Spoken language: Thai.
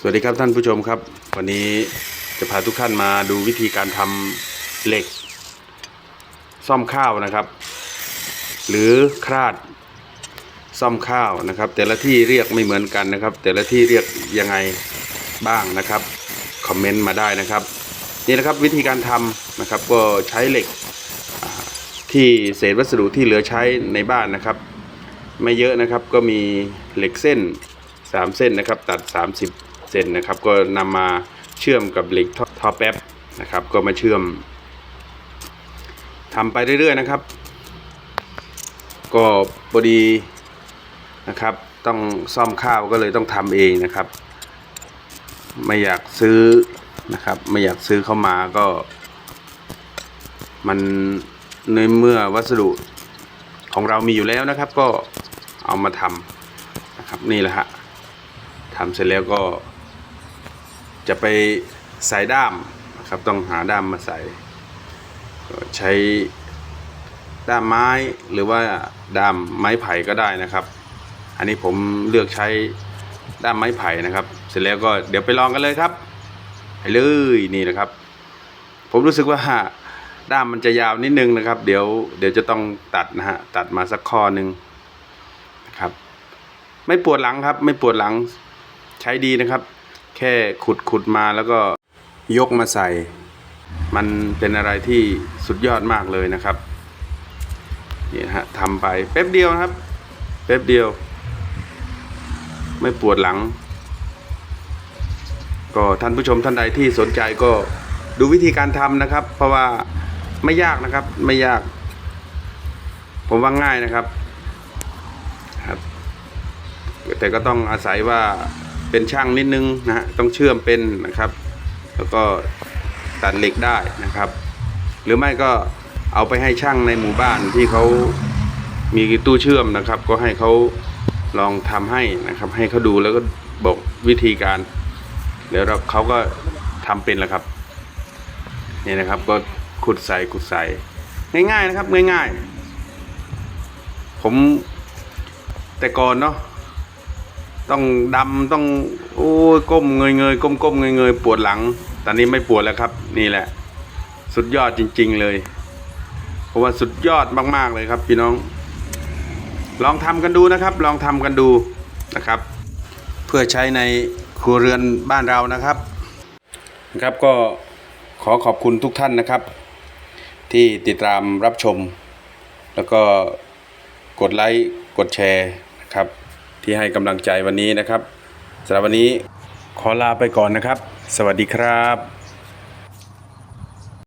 สวัสดีครับท่านผู้ชมครับ วันนี้จะพาทุกท่านมาดูวิธีการทำเหล็ก ซ่อมข้าวนะครับ หรือคราดซ่อมข้าวนะครับ แต่ละที่เรียกไม่เหมือนกันนะครับ แต่ละที่เรียกยังไงบ้างนะครับคอมเมนต์มาได้นะครับ นี่นะครับวิธีการทำนะครับก็ใช้เหล็กที่เศษวัสดุที่เหลือใช้ในบ้านนะครับ ไม่เยอะนะครับก็มีเหล็กเส้น 3 เส้นนะครับ ตัด 30 เซนนะครับ ก็นำมาเชื่อมกับเหล็กท่อท่อแป๊บนะครับ ก็มาเชื่อมทำไปเรื่อยๆนะครับ ก็พอดีนะครับ ต้องซ่อมข้าวก็เลยต้องทำเองนะครับ ไม่อยากซื้อนะครับ ไม่อยากซื้อเข้ามาก็ มันในเมื่อวัสดุของเรามีอยู่แล้วนะครับ ก็เอามาทำนะครับนี่แหละฮะทำเสร็จแล้วก็ จะไปใส่ด้ามนะครับต้องหาด้ามมาใส่ใช้ด้ามไม้หรือว่าด้ามไม้ไผ่ก็ได้นะครับ อันนี้ผมเลือกใช้ด้ามไม้ไผ่นะครับ เสร็จแล้วก็เดี๋ยวไปลองกันเลยครับไปเลยนี่นะครับ ผมรู้สึกว่าด้ามมันจะยาวนิดนึงนะครับ เดี๋ยวเดี๋ยวจะต้องตัดนะฮะตัดมาสักข้อหนึ่งนะครับ ไม่ปวดหลังครับ ไม่ปวดหลังใช้ดีนะครับ แค่ขุดขุดมาแล้วก็ยกมาใส่ มันเป็นอะไรที่สุดยอดมากเลยนะครับนี่ฮะทำไปแป๊บเดียวนะครับ แป๊บเดียว ไม่ปวดหลัง ก็ท่านผู้ชมท่านใดที่สนใจก็ดูวิธีการทำนะครับ เพราะว่าไม่ยากนะครับ ไม่ยาก ผมว่าง่ายนะครับครับ แต่ก็ต้องอาศัยว่า เป็นช่างนิดนึงนะฮะต้องเชื่อมเป็นนะครับ แล้วก็ตัดเหล็กได้นะครับ หรือไม่ก็เอาไปให้ช่างในหมู่บ้านที่เขามีตู้เชื่อมนะครับ ก็ให้เขาลองทำให้นะครับ ให้เขาดูแล้วก็บอกวิธีการ เดี๋ยวเราเขาก็ทำเป็นแล้วครับนี่นะครับก็ขุดใส่ขุดใส่ง่ายๆนะครับ ง่ายๆ ผมแต่ก่อนเนาะ ต้องดำต้องโอ้ยก้มเงยเงยก้มก้มเงยเงยปวดหลัง ตอนนี้ไม่ปวดแล้วครับ นี่แหละ สุดยอดจริง ๆ เลยเพราะว่าสุดยอดมาก ๆ เลยครับ พี่น้อง ลองทำกันดูนะครับ ลองทำกันดูนะครับ เพื่อใช้ในครัวเรือนบ้านเรานะครับนะครับก็ขอขอบคุณทุกท่านนะครับ ที่ติดตามรับชม แล้วก็กดไลค์กดแชร์นะครับ ที่ให้กำลังใจวันนี้นะครับสำหรับวันนี้ขอลาไปก่อนนะครับ สวัสดีครับ